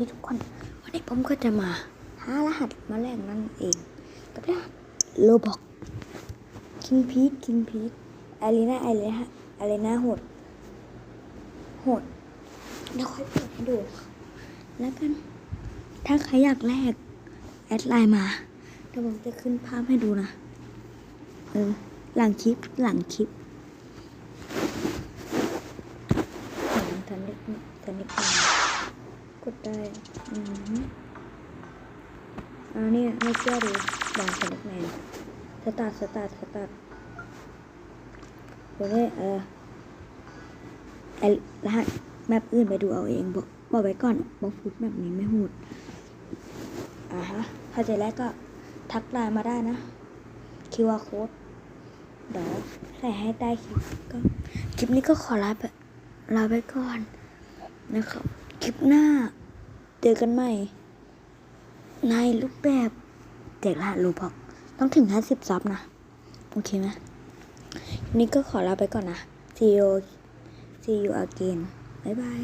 นี่ทุกคนวันนี้ผมก็จะมาหารหัสมาแลกนั่นเองกับรหัสโลบอกคิงพีทคิงพีทอารีนาอารีนาอารีนาโหดโหดเดี๋ยวค่อยเปิดให้ดู แล้วกัน ถ้าใครอยากแลกแอดไลน์มาเดี๋ยวผมจะขึ้นภาพให้ดูนะเออหลังคลิปหลังคลิปทันเล็กทันเล็ กดได้อืมอาเนี่ยไม่เชื่อดูบางสนุกแมนสตาร์ทสตาร์ทสตาร์ทเดี๋ยวนี้เออไอรหัสแมปอื่นไปดูเอาเองบอกบอกไว้ก่อนบอกพูดแบบนี้ไม่พูดอ่าฮะถ้าใจแรกก็ทักไลน์มาได้นะ QR code เดี๋ยวใส่ให้ใต้คลิปก็คลิปนี้ก็ขอลาไปลาไปก่อนนะครับ ลิปหน้า เจอกันใหม่ ในรูปแบบแจกรหัสรูบอกต้องถึง 50 ซับนะ โอเคไหมวันนี้ก็ขอลาไปก่อนนะ see you see you again บ๊ายบาย